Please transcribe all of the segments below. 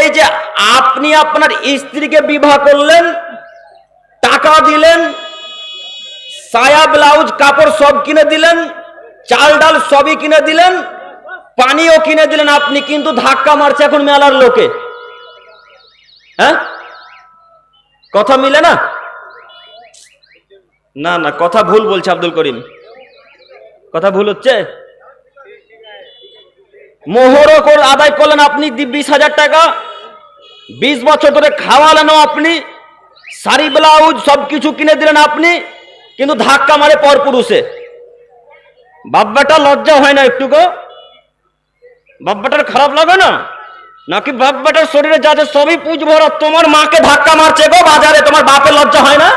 এই যে আপনি আপনার স্ত্রীকে বিবাহ করলেন, টাকা দিলেন সায়া ব্লাউজ, কাপড় সব কিনে দিলেন, চাল ডাল সবই কিনে দিলেন, পানিও কিনে দিলেন, আপনি কিন্তু ধাক্কা মারছে এখন মেলার লোকে। হ্যাঁ? কথা মিলে না? না না, কথা ভুল বলছে আব্দুল করিম। কথা ভুল হচ্ছে? মোহরও আদায় করলেন আপনি বিশ হাজার টাকা। বিশ বছর ধরে খাওয়ালেনও আপনি, শাড়ি, ব্লাউজ সব কিছু কিনে দিলেন আপনি, কিন্তু ধাক্কা মারে পর পুরুষে বাব্বাটা লজ্জা হয় না একটুকু বাব্বাটার খারাপ লাগে না? নাকি বাব্বাটার শরীরে যা আছে সবই পুজ ভরা, তোমার মাকে ধাক্কা মারছে গো বাজারে, তোমার বাপের লজ্জা হয় না?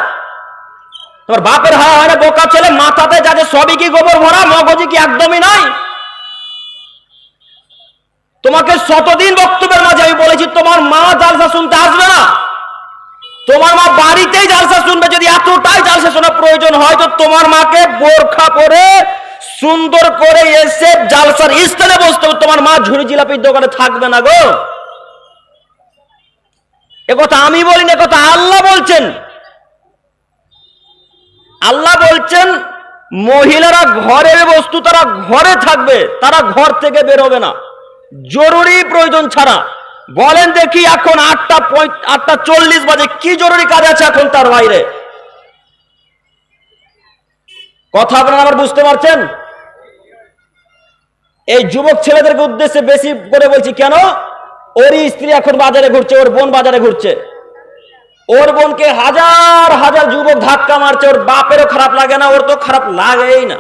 তোমার বাপের হাওয়া হয় না, বোকা ছেলে, মাথাতে যা আছে সবই কি গোবর ভরা মগজি কি একদমই নাই? তোমাকে শতদিন বক্তব্যের মাঝে আমি বলেছি, তোমার মা জালসা শুনতে আসবে না। তোমার মা বাড়িতেই জালসা শুনবে, যদি এতটাই জালসা শোনার প্রয়োজন হয়, তো তোমার মাকে বোরখা পরে সুন্দর করে এসে জালসার স্থানে বসতে হবে। তোমার মা ঝুড়ি জিলাপির দোকানে থাকবে না গো। এ কথা আমি বলিনি, এ কথা আল্লাহ বলছেন। আল্লাহ বলছেন, মহিলারা ঘরের বস্তু তারা ঘরে থাকবে, তারা ঘর থেকে বেরোবে না। জরুরি প্রয়োজন ছাড়া। বলেন দেখি এখন আটটা আটটা চল্লিশ বাজে, কি জরুরি কাজ আছে এখন তার বাইরে? কথা আপনারা আবার বুঝতে পারছেন? এই যুবক ছেলেদেরকে উদ্দেশ্যে বেশি করে বলছি, কেন? ওরই স্ত্রী এখন বাজারে ঘুরছে, ওর বোন বাজারে ঘুরছে। ওর বোনকে হাজার হাজার যুবক ধাক্কা মারছে, ওর বাপেরও খারাপ লাগে না, ওর তো খারাপ লাগেই না।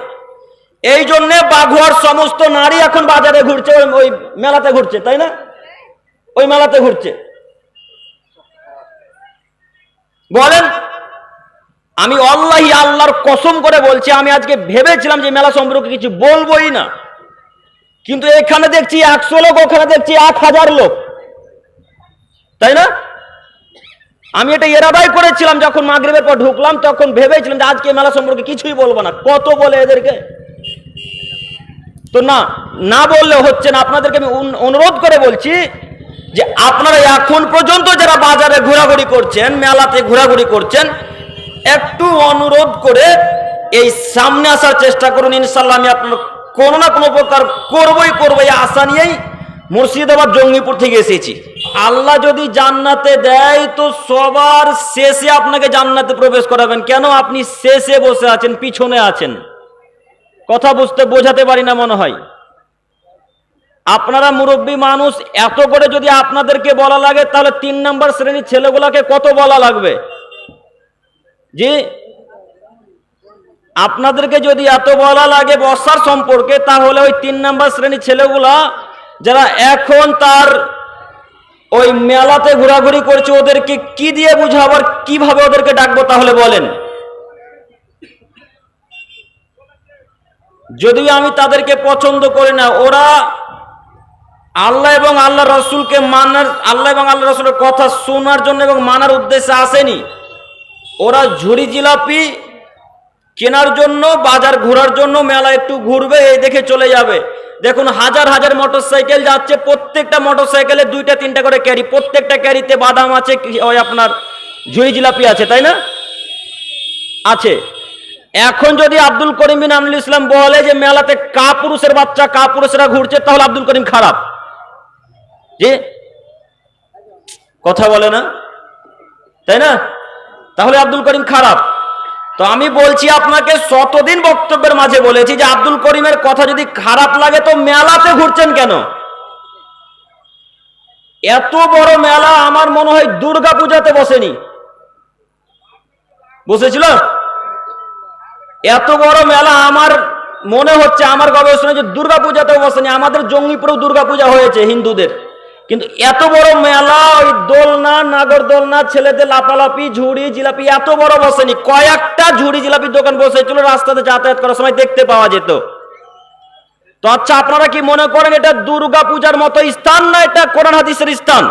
এই জন্য বাঘুয়ার সমস্ত নারী এখন বাজারে ঘুরছে, ওই- মেলাতে ঘুরছে, তাই না? ওই মেলাতে ঘুরছে। বলেন, আমি অল্লাহি আল্লাহর কসম করে বলছি, আমি আজকে ভেবেছিলাম যে মেলা সম্পর্কে কিছু বলবোই না। কিন্তু এখানে দেখছি একশো লোক, ওখানে দেখছি এক হাজার লোক। তাই না? আমি এটা এরাদাই করেছিলাম, যখন মাগরিবের পর ঢুকলাম, তখন ভেবেছিলাম যে আজকে মেলা সম্পর্কে কিছুই বলব না। কত বলে এদেরকে? তো না না বললে হচ্ছে না। আপনাদেরকে আমি অনুরোধ করে বলছি যে আপনারা এখন পর্যন্ত যারা বাজারে ঘোরাঘুরি করছেন, মেলাতে ঘোরাঘুরি করছেন, একটু অনুরোধ করে এই সামনে আসার চেষ্টা করুন। ইনশাল্লাহ আমি আপনার কোনো না কোনো প্রকার করবই করব এই আশা নিয়েই মুর্শিদাবাদ, জঙ্গিপুর থেকে এসেছি। আল্লাহ যদি জান্নাতে দেয়, তো সবার শেষে আপনাকে জান্নাতে প্রবেশ করাবেন। কেন? আপনি শেষে বসে আছেন, পিছনে আছেন। কথা বুঝতে বোঝাতে পারি না মনে হয়। আপনারা মুরব্বী মানুষ, এত করে যদি আপনাদেরকে বলা লাগে, তাহলে তিন নম্বর শ্রেণির ছেলেগুলাকে কত বলা লাগবে? জি? আপনাদেরকে যদি এত বলা লাগে বর্ষার সম্পর্কে, তাহলে ওই তিন নম্বর শ্রেণির ছেলেগুলা যারা এখন তার ওই মেলাতে ঘোরাঘুরি করছে, ওদেরকে কি দিয়ে বুঝাবার, কীভাবে ওদেরকে ডাকবো তাহলে বলেন। যদিও আমি তাদেরকে পছন্দ করি না, ওরা আল্লাহ এবং আল্লাহ রসুলকে মানার, আল্লাহ এবং আল্লাহ রসুলের কথা শোনার জন্য এবং মানার উদ্দেশ্যে আসেনি। ওরা ঝুড়ি জিলাপি কেনার জন্য, বাজার ঘোরার জন্য মেলা একটু ঘুরবে, এই দেখে চলে যাবে। দেখুন, হাজার হাজার মোটর সাইকেল যাচ্ছে, প্রত্যেকটা মোটর সাইকেলে দুইটা, তিনটা করে ক্যারি, প্রত্যেকটা ক্যারিতে বাদাম আছে ওই আপনার ঝুড়ি জিলাপি আছে, তাই না? আছে। এখন যদি আব্দুল করিম বিন আমরুল ইসলাম বলে যে মেলাতে কা পুরুষের বাচ্চা কা পুরুষেরা ঘুরছে, তাহলে আব্দুল করিম খারাপ। যে কথা বলে না? তাই না? তাহলে আব্দুল করিম খারাপ। তো আমি বলছি আপনাকে শতদিন বক্তব্যের মাঝে বলেছি যে আব্দুল করিমের কথা যদি খারাপ লাগে তো মেলাতে ঘুরছেন কেন? এত বড় মেলা আমার মনে হয় দুর্গা পূজাতে বসেনি। বসেছিল? এত বড় মেলা আমার মনে হচ্ছে, আমার গবেষণা যে দুর্গা পূজাতেও বসেনি আমাদের জঙ্গিপুরেও দুর্গা পূজা হয়েছে হিন্দুদের। কিন্তু এত বড় মেলা, ওই দোলনা, নাগর দোলনা, ছেলেদের লাপালাপি ঝুড়ি, জিলাপি, এত বড় বসেনি কয়েকটা ঝুড়ি জিলাপির দোকান বসেছিল, রাস্তাতে যাতায়াত করার সময় দেখতে পাওয়া যেত। তো আচ্ছা আপনারা কি মনে করেন এটা দুর্গা পূজার মতো স্থান না এটা কোরআন হাদিসের স্থান?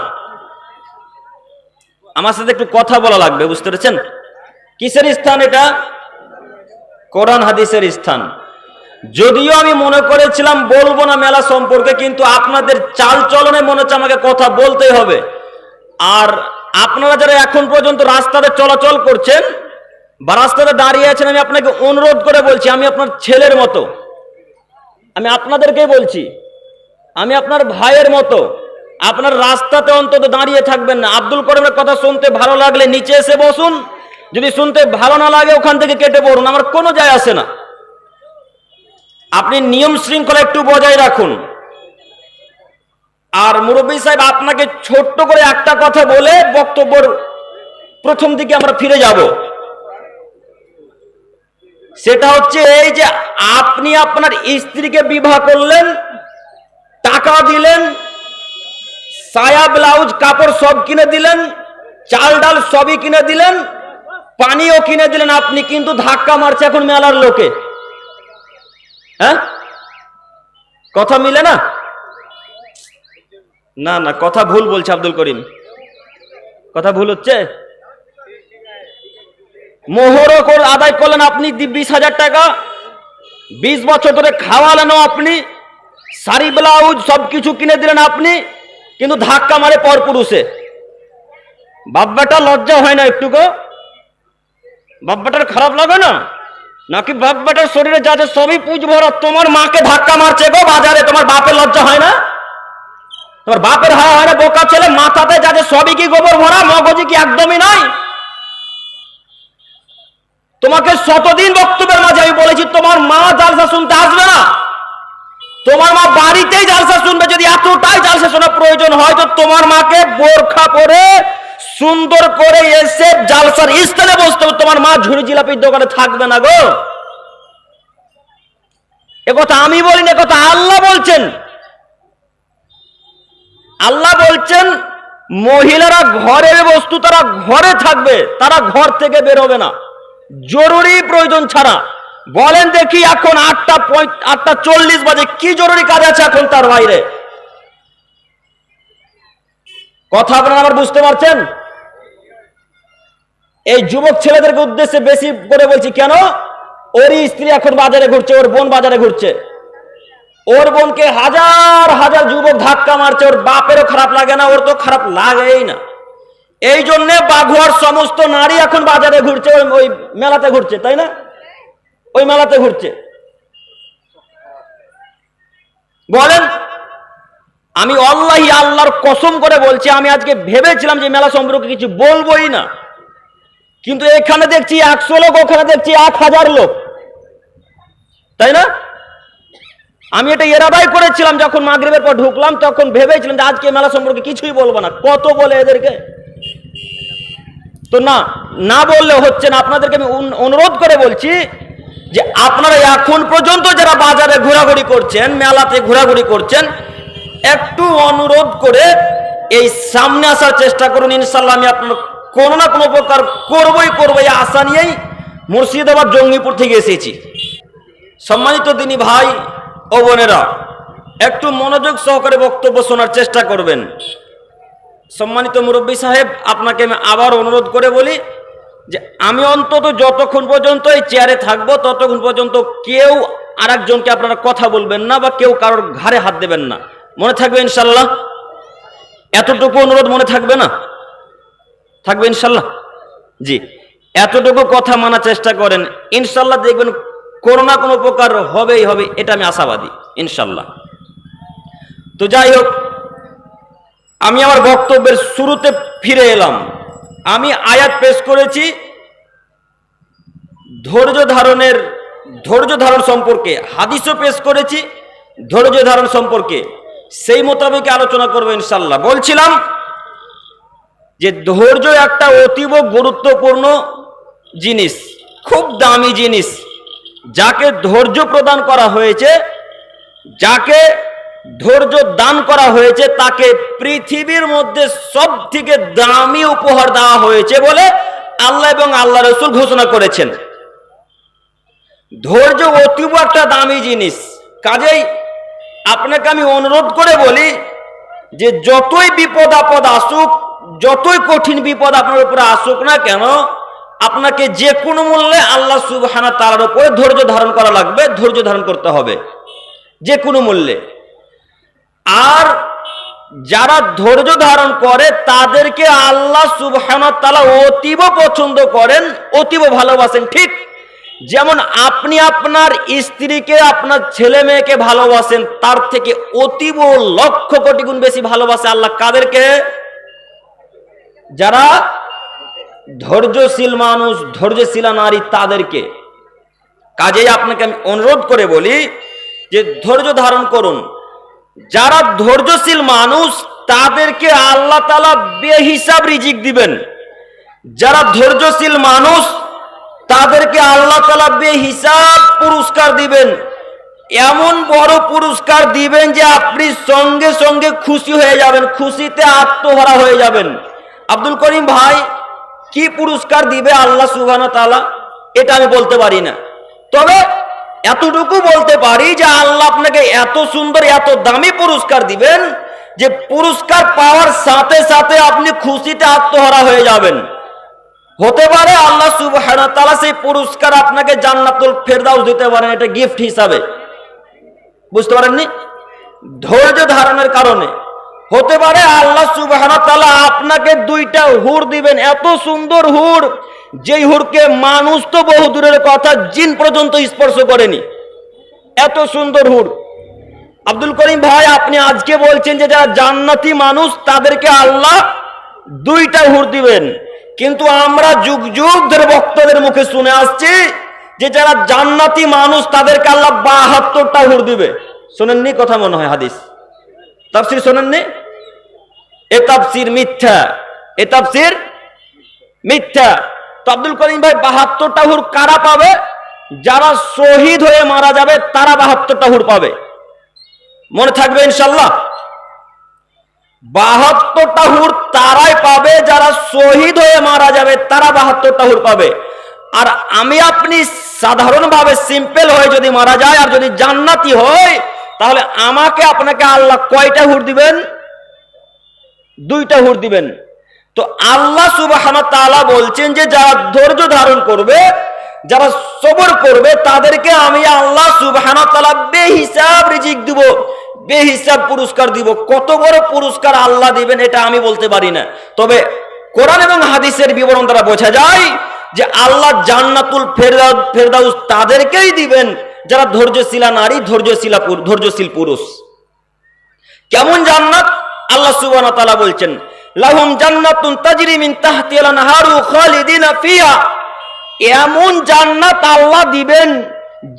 আমার সাথে একটু কথা বলা লাগবে, বুঝতে পেরেছেন? কিসের স্থান এটা? কোরআন হাদিসের স্থান। যদিও আমি মনে করেছিলাম বলব না মেলা সম্পর্কে, কিন্তু আপনাদের চাল চলনে মনে হচ্ছে আমাকে কথা বলতেই হবে। আর আপনারা যারা এখন পর্যন্ত রাস্তাতে চলাচল করছেন বা রাস্তাতে দাঁড়িয়ে আছেন, আমি আপনাকে অনুরোধ করে বলছি, আমি আপনার ছেলের মতো। আমি আপনাদেরকেই বলছি, আমি আপনার ভাইয়ের মতো। আপনার রাস্তাতে অন্তত দাঁড়িয়ে থাকবেন না। আব্দুল করিমের কথা শুনতে ভালো লাগলে নিচে এসে বসুন। যদি শুনতে ভালো না লাগে ওখান থেকে কেটে পড়ুন, আমার কোনো যায় আসে না। আপনি নিয়ম শৃঙ্খলা একটু বজায় রাখুন। আর মুরব্বী সাহেব আপনাকে ছোট্ট করে একটা কথা বলে বক্তব্যর প্রথম দিকে আমরা ফিরে যাব। সেটা হচ্ছে এই যে আপনি আপনার স্ত্রীকে বিবাহ করলেন, টাকা দিলেন সায়া ব্লাউজ, কাপড় সব কিনে দিলেন, চাল ডাল সবই কিনে দিলেন পানিও কিনে দিলেন আপনি, কিন্তু ধাক্কা মারছে এখন মেলার লোকে। হ্যাঁ? কথা মিলে না? না না, কথা ভুল বলছে আব্দুল করিম। কথা ভুল হচ্ছে? মোহরও আদায় করলেন আপনি বিশ হাজার টাকা। বিশ বছর ধরে খাওয়ালেনও আপনি, শাড়ি, ব্লাউজ সব কিছু কিনে দিলেন আপনি, কিন্তু ধাক্কা মারে পর পুরুষে বাব্বাটা লজ্জা হয় না একটুকু? বাব্বাটার খারাপ লাগে না? নাকি বাব্বাটার শরীরে যা আছে সবই পুজ ভরা, তোমার মাকে ধাক্কা মারছে গো বাজারে, তোমার বাপের লজ্জা হয় না? তোমার বাপের হায়া হয় না, বোকা ছেলে, মাথাতে যা আছে সবই কি গোবর ভরা, মগজি কি একদমই নয় তোমাকে শতদিন বক্তব্যের মাঝে আমি বলেছি, তোমার মা জালসা শুনতে আসবে না। তোমার মা বাড়িতেই জালসা শুনবে, যদি এতটাই জালসা শোনা প্রয়োজন হয়, তো তোমার মাকে বোরখা পরে সুন্দর করে এসে জালসার স্থানে বসতে হবে। তোমার মা ঝুড়ি জিলাপির দোকানে থাকবে না গো। কথা আমি বলিনি এ কথা আল্লাহ বলছেন। আল্লাহ বলছেন, মহিলারা ঘরের বস্তু, তারা ঘরে থাকবে, তারা ঘর থেকে বেরোবে না। জরুরি প্রয়োজন ছাড়া। বলেন দেখি এখন আটটা আটটা চল্লিশ বাজে, কি জরুরি কাজ আছে এখন তার বাইরে? কথা আপনারা আবার বুঝতে পারছেন? এই যুবক ছেলেদেরকে উদ্দেশ্যে বেশি করে বলছি, কেন? ওরই স্ত্রী এখন বাজারে ঘুরছে, ওর বোন বাজারে ঘুরছে। ওর বোনকে হাজার হাজার যুবক ধাক্কা মারছে, ওর বাপেরও খারাপ লাগে না, ওর তো খারাপ লাগেই না। এই জন্য বাঘুয়ার সমস্ত নারী এখন বাজারে ঘুরছে, ওই ওই মেলাতে ঘুরছে, তাই না? ওই মেলাতে ঘুরছে। বলেন আমি অল্লাহি আল্লাহর কসম করে বলছি, আমি আজকে ভেবেছিলাম যে মেলা সম্পর্কে কিছু বলবোই না। কিন্তু এখানে দেখছি একশো লোক, ওখানে দেখছি এক হাজার লোক। তাই না? আমি এটা এরাবাই করেছিলাম, যখন মাগরিবের পর ঢুকলাম, তখন ভেবেছিলাম যে আজকে মেলা সম্পর্কে কিছুই বলব না। কত বলে এদেরকে? তো না না বললে হচ্ছে না। আপনাদেরকে আমি অনু- অনুরোধ করে বলছি যে আপনারা এখন পর্যন্ত যারা বাজারে ঘোরাঘুরি করছেন, মেলাতে ঘোরাঘুরি করছেন একটু অনুরোধ করে এই সামনে আসার চেষ্টা করুন ইনশাল্লাহ আমি আপনার কোনো না কোনো প্রকার করবই করব, এই আশা নিয়েই মুর্শিদাবাদ, জঙ্গিপুর থেকে এসেছি। সম্মানিত দিনী ভাই ও বোনেরা, একটু মনোযোগ সহকারে বক্তব্য শোনার চেষ্টা করবেন। সম্মানিত মুরব্বী সাহেব, আপনাকে আমি আবার অনুরোধ করে বলি যে আমি অন্তত যতক্ষণ পর্যন্ত এই চেয়ারে থাকব, ততক্ষণ পর্যন্ত কেউ আর একজনকে আপনারা কথা বলবেন না বা কেউ কারোর ঘাড়ে হাত দেবেন না। মনে থাকবে ইনশাল্লাহ? এতটুকু অনুরোধ মনে থাকবে না? থাকবে ইনশাল্লাহ? জি। এতটুকু কথা মানার চেষ্টা করেন। ইনশাল্লাহ দেখবেন কোনো না কোনো প্রকার হবেই হবে, এটা আমি আশাবাদী, ইনশাল্লাহ। তো যাই হোক, আমি আমার বক্তব্যের শুরুতে ফিরে এলাম। আমি আয়াত পেশ করেছি ধৈর্য ধারণের, ধৈর্য ধারণ সম্পর্কে। হাদিসও পেশ করেছি ধৈর্য ধারণ সম্পর্কে। সেই মোতাবেক আলোচনা করব ইনশাল্লাহ বলছিলাম যে ধৈর্য একটা অতীব গুরুত্বপূর্ণ জিনিস, খুব দামি জিনিস, যাকে ধৈর্য প্রদান করা হয়েছে, যাকে ধৈর্য দান করা হয়েছে, তাকে পৃথিবীর মধ্যে সব থেকে দামি উপহার দেওয়া হয়েছে বলে আল্লাহ এবং আল্লাহ রসুল ঘোষণা করেছেন। ধৈর্য অতীব একটা দামি জিনিস। কাজেই আপনাকে আমি অনুরোধ করে বলি যে যতই বিপদ আপদ আসুক, যতই কঠিন বিপদ আপনার উপরে আসুক না কেন, আপনাকে যে কোনো মূল্যে আল্লাহ সুবহানা তালার উপরে ধৈর্য ধারণ করা লাগবে, ধৈর্য ধারণ করতে হবে। যে কোনো মূল্যে। আর যারা ধৈর্য ধারণ করে, তাদেরকে আল্লাহ সুবহানা তালা অতীব পছন্দ করেন, অতীব ভালোবাসেন, ঠিক যেমন আপনি আপনার স্ত্রীকে, আপনার ছেলে মেয়েকে ভালোবাসেন, তার থেকে অতীব লক্ষ কোটি গুণ বেশি ভালোবাসে আল্লাহ কাদেরকে? যারা ধৈর্যশীল মানুষ, ধৈর্যশীলা নারী তাদেরকে। কাজেই আপনাকে আমি অনুরোধ করে বলি যে ধৈর্য ধারণ করুন। যারা ধৈর্যশীল মানুষ, তাদেরকে আল্লাহ তালা বেহিসাব রিজিক দিবেন। যারা ধৈর্যশীল মানুষ তাদেরকে আল্লাহ তালা বেহিসাব পুরস্কার দিবেন। এমন বড় পুরস্কার দিবেন যে আপনি সঙ্গে সঙ্গে খুশি হয়ে যাবেন, খুশিতে আত্মহারা হয়ে যাবেন। আব্দুল করিম ভাই, কি পুরস্কার দিবে আল্লাহ সুবাহ তালা এটা আমি বলতে পারি না। তবে এতটুকু বলতে পারি যে আল্লাহ আপনাকে এত সুন্দর, এত দামি পুরস্কার দিবেন যে পুরস্কার পাওয়ার সাথে সাথে আপনি খুশিতে আত্মহারা হয়ে যাবেন। হতে পারে আল্লাহ সুবাহ তালা সেই পুরস্কার আপনাকে জান্নাতুল ফেরদাউস দিতে পারেন, এটা গিফট হিসাবে। বুঝতে পারেননি? ধৈর্য ধারণের কারণে। হতে পারে আল্লাহ সুবাহ আপনাকে দুইটা হুর দিবেন, এত সুন্দর হুর যেই হুরকে মানুষ তো বহু দূরের কথা জিন পর্যন্ত স্পর্শ করেনি। এত সুন্দর হুর। আব্দুল করিম ভাই, আপনি আজকে বলছেন যে যারা জান্নাতি মানুষ, তাদেরকে আল্লাহ দুইটা হুর দিবেন। কিন্তু আমরা যুগ যুগ ধরে বক্তাদের মুখে শুনে আসছি যে যারা জান্নাতি মানুষ, তাদেরকে আল্লাহ বাহাত্তরটা হুর দিবে। শোনেননি কথা মনে হয় হাদিস? তাফসির শোনেননি? এ তাফসির মিথ্যা। এ তাফসির মিথ্যা। তো আব্দুল করিম ভাই, বাহাত্তরটা হুর কারা পাবে? যারা শহীদ হয়ে মারা যাবে, তারা বাহাত্তরটা হুর পাবে। মনে থাকবে ইনশাল্লাহ? বাহাত্তরটা হুর তারাই পাবে, যারা শহীদ হয়ে মারা যাবে, তারা বাহাত্তরটা হুর পাবে। আর আমি আপনি সাধারণভাবে সিম্পল হয়ে যদি মারা যায় আর যদি জান্নাতি হয় তাহলে আমাকে, আপনাকে আল্লাহ কয়টা হুর দিবেন? দুইটা হুর দিবেন। তো আল্লাহ সুবাহ বলছেন যে, যারা ধৈর্য ধারণ করবে, যারা সবর করবে, তাদেরকে আমি আল্লাহ সুবাহ বেহিসাব রিজিক দিব। বেহিসাব পুরস্কার দিব। কত বড় পুরস্কার আল্লাহ দিবেন এটা আমি বলতে পারি না। তবে কোরআন এবং হাদিসের বিবরণ দ্বারা বোঝা যায় যে আল্লাহ জান্নাতুল ফেরদাউস তাদেরকেই দিবেন যারা ধৈর্যশীলা নারী, ধৈর্যশীলা ধৈর্যশীল পুরুষ। কেমন জান্নাত? আল্লাহ সুবহানাহু ওয়া তাআলা বলছেন, লাহুম জান্নাতুন তাজরি মিন তাহতিহা আনহারু খালিদিনা ফিহা। এমন জান্নাত আল্লাহ দিবেন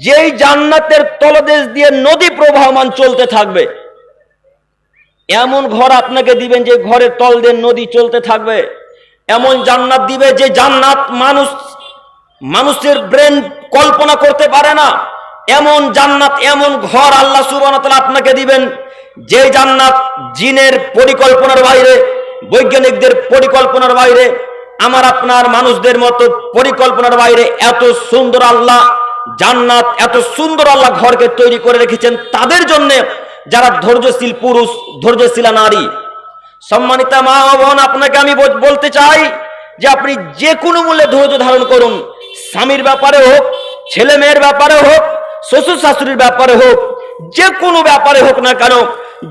যেই জান্নাতের তলদেশ দিয়ে নদী প্রবাহমান চলতে থাকবে, এমন ঘর আপনাকে দিবেন যে ঘরের তল দিয়ে নদী চলতে থাকবে। এমন জান্নাত দিবে যে জান্নাত মানুষ, মানুষের ব্রেন কল্পনা করতে পারে না। এমন জান্নাত, এমন ঘর আল্লাহ ওয়া আপনাকে দিবেন যে জান্নাত জিনের পরিকল্পনার বাইরে, বৈজ্ঞানিকদের পরিকল্পনার বাইরে, আমার আপনার মানুষদের মতো পরিকল্পনার বাইরে এত সুন্দর আল্লাহ জান্নাত, এত সুন্দর আল্লাহ ঘরকে তৈরি করে রেখেছেন তাদের জন্য যারা ধৈর্যশীল পুরুষ, ধৈর্যশীলা নারী। সম্মানিতা মা বোন, আপনাকে আমি বল- বলতে চাই যে আপনি যে কোনো মূল্যে ধৈর্য ধারণ করুন। স্বামীর ব্যাপারে হোক, ছেলে মেয়ের ব্যাপারে হোক, শ্বশুর শাশুড়ির ব্যাপারে হোক, যে কোনো ব্যাপারে হোক না কেন,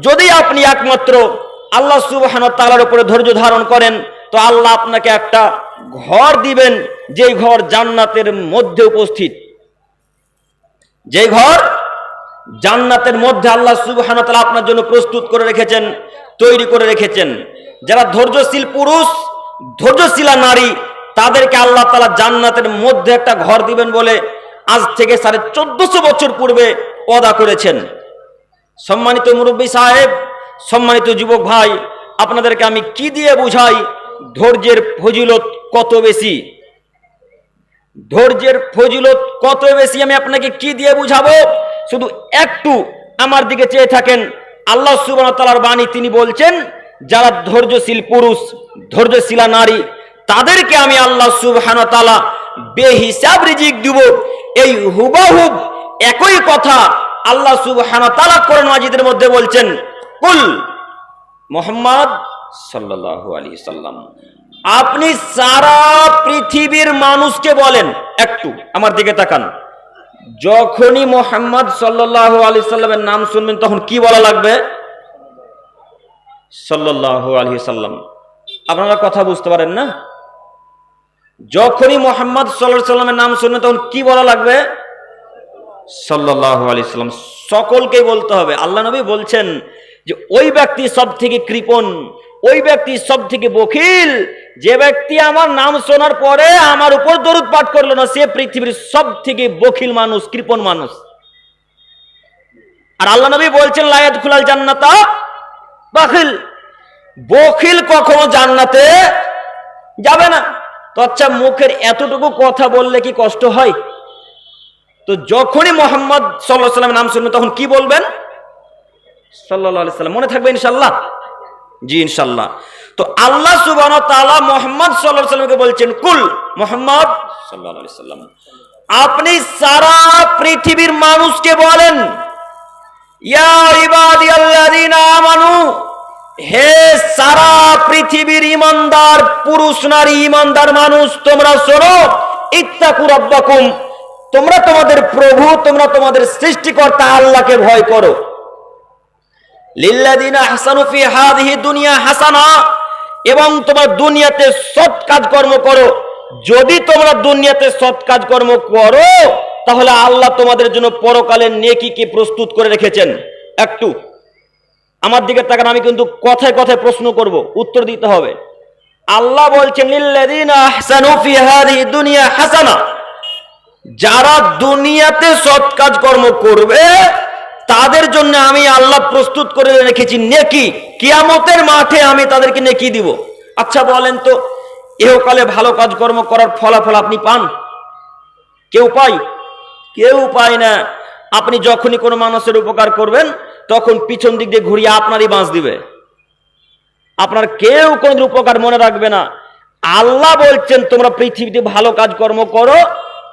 যদি আপনি একমাত্র আল্লাহ সুবাহান তালার উপরে ধৈর্য ধারণ করেন, তো আল্লাহ আপনাকে একটা ঘর দিবেন, যেই ঘর জান্নাতের মধ্যে উপস্থিত। যে ঘর জান্নাতের মধ্যে আল্লাহ সুবহান তাআলা আপনার জন্য প্রস্তুত করে রেখেছেন, তৈরি করে রেখেছেন। যারা ধৈর্যশীল পুরুষ, ধৈর্যশীলা নারী, তাদেরকে আল্লাহ তাআলা জান্নাতের মধ্যে একটা ঘর দিবেন বলে আজ থেকে সাড়ে চোদ্দশো বছর পূর্বে অদা করেছেন। সম্মানিত মুরব্বী সাহেব, সম্মানিত যুবক ভাই, আপনাদেরকে আমি কি দিয়ে বুঝাই? ধৈর্যের ফজিলত কত বেশি? ধৈর্যের ফজিলত কত বেশি আমি আপনাকে কি দিয়ে বুঝাবো? শুধু একটু আমার দিকে চেয়ে থাকেন। আল্লাহ সুবাহ তালার বাণী তিনি বলছেন, যারা ধৈর্যশীল পুরুষ, ধৈর্যশীলা নারী, তাদেরকে আমি আল্লাহ সুবহান তালা বেহিসাব রিজিক দিব। এই হুবাহুব একই কথা আল্লাহ সুবহান তালা কোরআন মাজিদের মধ্যে বলছেন, কুল মোহাম্মদ সাল্লাল্লাহু আলাইহি সাল্লাম আপনি সারা পৃথিবীর মানুষকে বলেন, একটু আমার দিকে তাকান। যখনই মোহাম্মদ সাল্লাহ আলি সাল্লামের নাম শুনবেন, তখন কি বলা লাগবে? সাল্লাহ আলি সাল্লাম। আপনারা কথা বুঝতে পারেন না? যখনই মোহাম্মদ সাল্লাহ সাল্লামের নাম শুনবেন, তখন কি বলা লাগবে? সাল্লাহ আলি সাল্লাম। সকলকেই বলতে হবে। আল্লাহ নবী বলছেন যে, ওই ব্যক্তি সব থেকে কৃপণ, ওই ব্যক্তি সব থেকে বখিল যে ব্যক্তি আমার নাম শোনার পরে আমার উপর দরুদ পাঠ করল না, সে পৃথিবীর সব থেকে বখিল মানুষ, কৃপণ মানুষ। আর আল্লাহ নবী বলছেন লায়াত খুলাল জান্নাতা বাখিল। বখিল কখনো জান্নাতে যাবে না। তো আচ্ছা মুখের এতটুকু কথা বললে কি কষ্ট হয়? তো যখনই মোহাম্মদ সাল্লাহ সাল্লামের নাম শুনবেন, তখন কি বলবেন? সাল্লাহ সাল্লাম মনে থাকবে ইনশাল্লাহ জি ইনশাল্লাহ তো আল্লাহ সুবান তালা মোহাম্মদ সাল্লাহ সাল্লামকে বলছেন, কুল, মোহাম্মদ সাল্লাম আপনি সারা পৃথিবীর মানুষকে বলেন হে সারা পৃথিবীর ইমানদার, পুরুষ, নারী, ইমানদার মানুষ, তোমরা শোনো, ইত্তাকু রাব্বাকুম, তোমরা তোমাদের প্রভু, তোমরা তোমাদের সৃষ্টিকর্তা আল্লাহকে ভয় করো। লিল্লাযীনা আহসানু ফি হাযিহি দুনিয়া হাসানা এবং তোমার দুনিয়াতে সৎ কাজকর্ম করো। যদি তোমরা দুনিয়াতে সৎ কাজকর্ম করো, তাহলে আল্লাহ তোমাদের জন্য পরকালের নেকিকে প্রস্তুত করে রেখেছেন। একটু। আমার দিকে তাকান, আমি কিন্তু কথায় কথায় প্রশ্ন করব, উত্তর দিতে হবে। আল্লাহ বলছেন যারা দুনিয়াতে সৎ কাজকর্ম করবে তাদের জন্য আমি আল্লাহ প্রস্তুত করে রেখেছি নেকি। কিয়ামতের মাঠে আমি তাদেরকে নেকি দিব। আচ্ছা বলেন তো, এহকালে ভালো কাজকর্ম করার ফলাফল আপনি পান? কেউ পাই কেউ পায় না। আপনি যখনই কোনো মানুষের উপকার করবেন, তখন পিছন দিক দিয়ে ঘুরিয়ে আপনারই বাঁশ দিবে। আপনার কেউ কোনো উপকার মনে রাখবে না। আল্লাহ বলছেন, তোমরা পৃথিবীতে ভালো কাজকর্ম করো।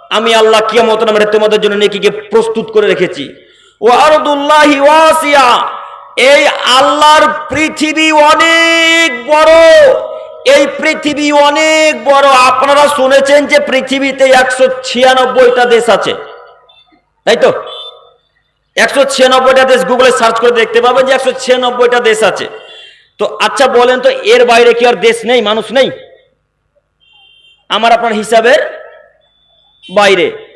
আমি আল্লাহ কিয়ামত নামে তোমাদের জন্য নেকিকে প্রস্তুত করে রেখেছি। ও আরদুল্লাহি ওয়াসিয়া। এই আল্লাহর পৃথিবী অনেক বড়। এই পৃথিবী অনেক বড়। আপনারা শুনেছেন যে পৃথিবীতে একশো ছিয়ানব্বইটা দেশ আছে। তাই তো? একশো ছিয়ানব্বইটা দেশ গুগলে সার্চ করে দেখতে পাবেন যে একশো ছিয়ানব্বইটা দেশ আছে। তো আচ্ছা বলেন তো, এর বাইরে কি আর দেশ নেই, মানুষ নেই? আমার আপনার হিসাবে বাইরে।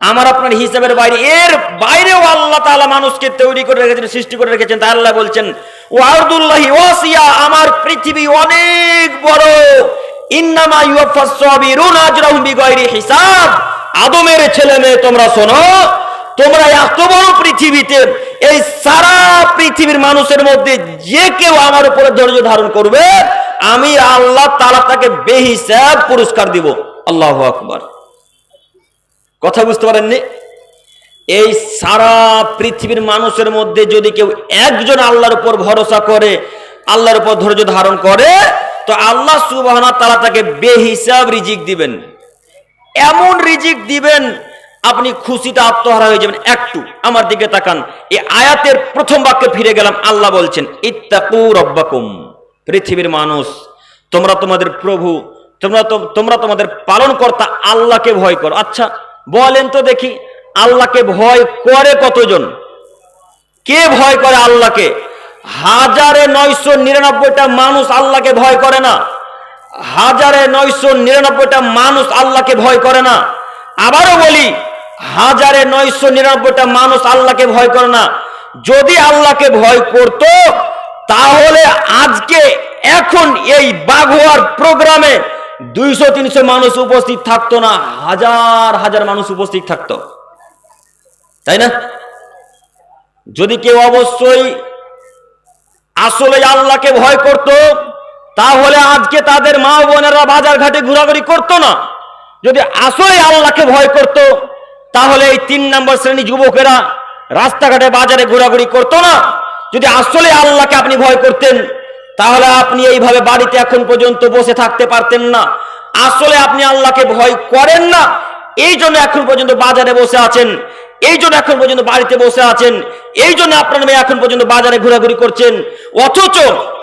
আমার আপনার হিসাবের বাইরে, এর বাইরেও আল্লাহ তাআলা মানুষকে তৈরি করে রেখেছেন, সৃষ্টি করে রেখেছেন। তা আল্লাহ বলছেন ও আরদুল্লাহি ওয়াসিয়া, আমার পৃথিবী অনেক বড়। ইন্নামা ইউফাস সাবিরুন আজরাহুম বিগাইরি হিসাব। আদমের ছেলে মেয়ে তোমরা শোনো, তোমরা এত বড় পৃথিবীতে, এই সারা পৃথিবীর মানুষের মধ্যে যে কেউ আমার উপরে ধৈর্য ধারণ করবে, আমি আল্লাহ তাআলা তাকে বেহিসাব পুরস্কার দিব। আল্লাহ আকবার। কথা বুঝতে পারেননি? এই সারা পৃথিবীর মানুষের মধ্যে যদি কেউ একজন আল্লাহর উপর ভরসা করে, আল্লাহর উপর ধৈর্য ধারণ করে, তো আল্লাহ সুবাহ তারা তাকে বেহিসাব রিজিক দিবেন। এমন রিজিক দিবেন, আপনি খুশিতে আত্মহারা হয়ে যাবেন। একটু আমার দিকে তাকান। এই আয়াতের প্রথম বাক্যে ফিরে গেলাম, আল্লাহ বলছেন, ইত্তাকু রব্বাকুম। পৃথিবীর মানুষ, তোমরা তোমাদের প্রভু, তোমরা তোমরা তোমাদের পালনকর্তা আল্লাহকে ভয় করো। আচ্ছা বলেন তো দেখি, আল্লাহকে ভয় করে কতজন? কে ভয় করে আল্লাহকে? হাজারে নয়শো নিরানব্বইটা মানুষ আল্লাহকে ভয় করে না। হাজারে নয়শো নিরানব্বইটা মানুষ আল্লাহকে ভয় করে না। আবারও বলি, হাজারে নয়শো নিরানব্বইটা মানুষ আল্লাহকে ভয় করে না। যদি আল্লাহকে ভয় করত, তাহলে আজকে, এখন এই বাঘোয়ার প্রোগ্রামে দুইশো, তিনশো মানুষ উপস্থিত থাকতো না। হাজার হাজার মানুষ উপস্থিত থাকতো। তাই না? যদি কেউ অবশ্যই আসলে আল্লাহকে ভয় করত, তাহলে আজকে তাদের মা বোনেরা বাজার ঘাটে ঘোরাঘুরি করতো না। যদি আসলে আল্লাহকে ভয় করত, তাহলে এই তিন নম্বর শ্রেণি যুবকেরা রাস্তাঘাটে বাজারে ঘোরাঘুরি করতো না। যদি আসলে আল্লাহকে আপনি ভয় করতেন তাহলে আপনি এইভাবে বাড়িতে এখন পর্যন্ত বসে থাকতে পারতেন না। আসলে আপনি আল্লাহকে ভয় করেন না। এই জন্য এখন পর্যন্ত বাজারে বসে আছেন। এই জন্য এখন পর্যন্ত বাড়িতে বসে আছেন। এই জন্য আপনার মেয়ে এখন পর্যন্ত বাজারে ঘোরাঘুরি করছেন। অথচ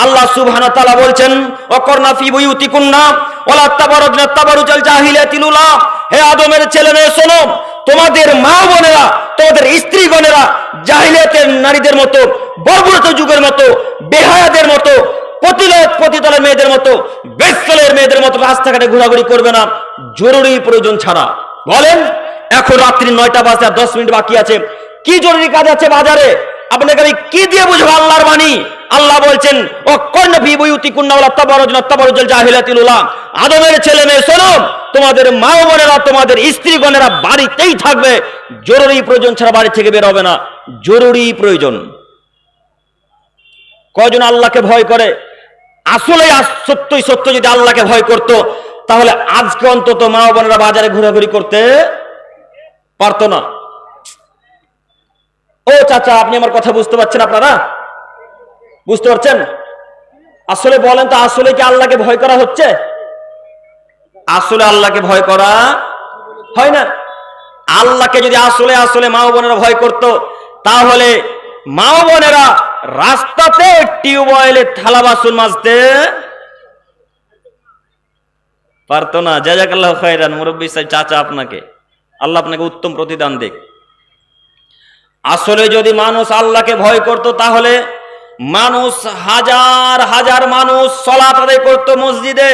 আল্লাহ সুবহানাহু ওয়া তাআলা বলছেন অকর্ণা ফি বুয়ুতিকুন্না ওলা তাবারুজনা তাবারুজাল জাহিলিয়াতিল উলা হে আদমের ছেলে মেয়ে, শোনো, তোমাদের মা বোনেরা, তোমাদের স্ত্রীগণেরা জাহিলিয়াতের নারীদের মতো, বর্বরত যুগের মতো, বেহায়াদের মতো পতিলত পতিতলের মেয়েদের মতো বেসলের মেয়েদের মতো রাস্তাঘাটে ঘোরাঘুরি করবে না। জরুরি প্রয়োজন ছাড়া। বলেন, এখন রাত্রি নয়টা বাজতে আর দশ মিনিট বাকি আছে। কি জরুরি কাজ আছে বাজারে? আপনাকে আমি কি দিয়ে বুঝব? আল্লাহর বাণী। আল্লাহ বলছেন আদমের ছেলে মেয়ে, শোনো, তোমাদের মা বোনেরা, তোমাদের স্ত্রীগণেরা বাড়িতেই থাকবে। জরুরি প্রয়োজন ছাড়া বাড়ি থেকে বের হবে না। জরুরি প্রয়োজন। কয়জন আল্লাহকে ভয় করে? আসলে সত্যই সত্য যদি আল্লাহকে ভয় করত, তাহলে আজকে অন্তত মা বোনেরা বাজারে ঘোরাঘুরি করতে পারতো না। ও চাচা, আপনি আমার কথা বুঝতে পারছেন আপনারা? বুঝতে পারছেন? আসলে বলেন তো, আসলে কি আল্লাহকে ভয় করা হচ্ছে? আসলে আল্লাহকে ভয় করা হয় না। আল্লাহকে যদি আসলে আসলে মা বোনেরা ভয় করত, তাহলে মা বোনেরা রাস্তাতে টিউবওয়েলে থালা বাসন মাজতে পারতো না। জাজাকাল্লাহ খায়রান, মুরব্বী সাহেব, চাচা আপনাকে। আল্লাহ আপনাকে উত্তম প্রতিদান দেখ আসলে যদি মানুষ আল্লাহকে ভয় করত, তাহলে মানুষ হাজার হাজার মানুষ সলাত আদায় করত মসজিদে।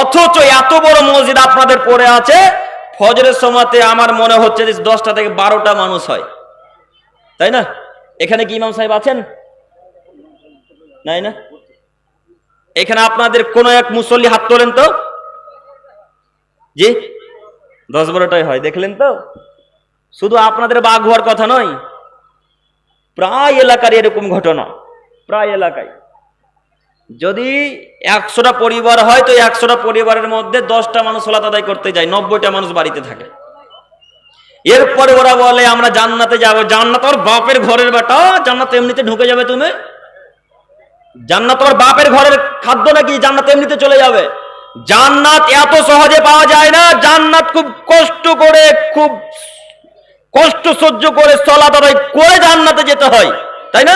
অথচ এত বড় মসজিদ আপনাদের পড়ে আছে, ফজরের সময়তে আমার মনে হচ্ছে যে দশটা থেকে বারোটা মানুষ হয়। তাই না? এখানে কি ইমাম সাহেব আছেন? নাই না? এখানে আপনাদের কোন এক মুসল্লি হাত তোলেন তো? জি? দশ বারোটাই হয়, দেখলেন তো? শুধু আপনাদের বাঘ হওয়ার কথা নয়, প্রায় এলাকার এরকম ঘটনা, প্রায় এলাকায়। যদি একশোটা পরিবার হয়, তো একশোটা পরিবারের মধ্যে দশটা মানুষ সোলাত আদায় করতে যায়, নব্বইটা মানুষ বাড়িতে থাকে। এরপরে ওরা বলে, আমরা জান্নাতে যাব। জান্নাত ওর বাপের ঘরের বেটা, জান্নাত এমনিতে ঢুকে যাবে তুমি? জান্নাত তোমার বাপের ঘরের খাদ্য নাকি জান্নাত এমনিতে চলে যাবে? জান্নাত এত সহজে পাওয়া যায় না, জান্নাত খুব কষ্ট করে, খুব কষ্ট সহ্য করে সলাত আদায় করে জান্নাতে যেতে হয়, তাই না?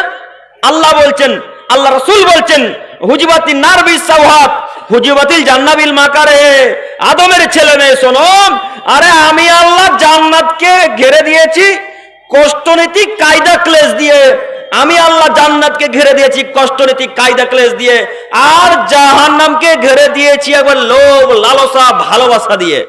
আল্লাহ বলছেন, আল্লাহ রসুল বলছেন, হুজিবাতি নারবি সাওহাত, হুজিবাতিল জান্নাবিল মাকারে, আদমের ছেলে মেয়ে, শোনো, আরে আমি আল্লাহ জান্নাতকে ঘেরে দিয়েছি, কষ্টনীতি কায়দা ক্লেশ দিয়ে আমি আল্লাহ জান্নাতকে ঘিরে দিয়েছি, কষ্টনীতি, কায়দা, ক্লেশ দিয়ে। আর জাহান্নামকে ঘিরে দিয়েছি একবার লোভ, লালসা, ভালোবাসা দিয়ে।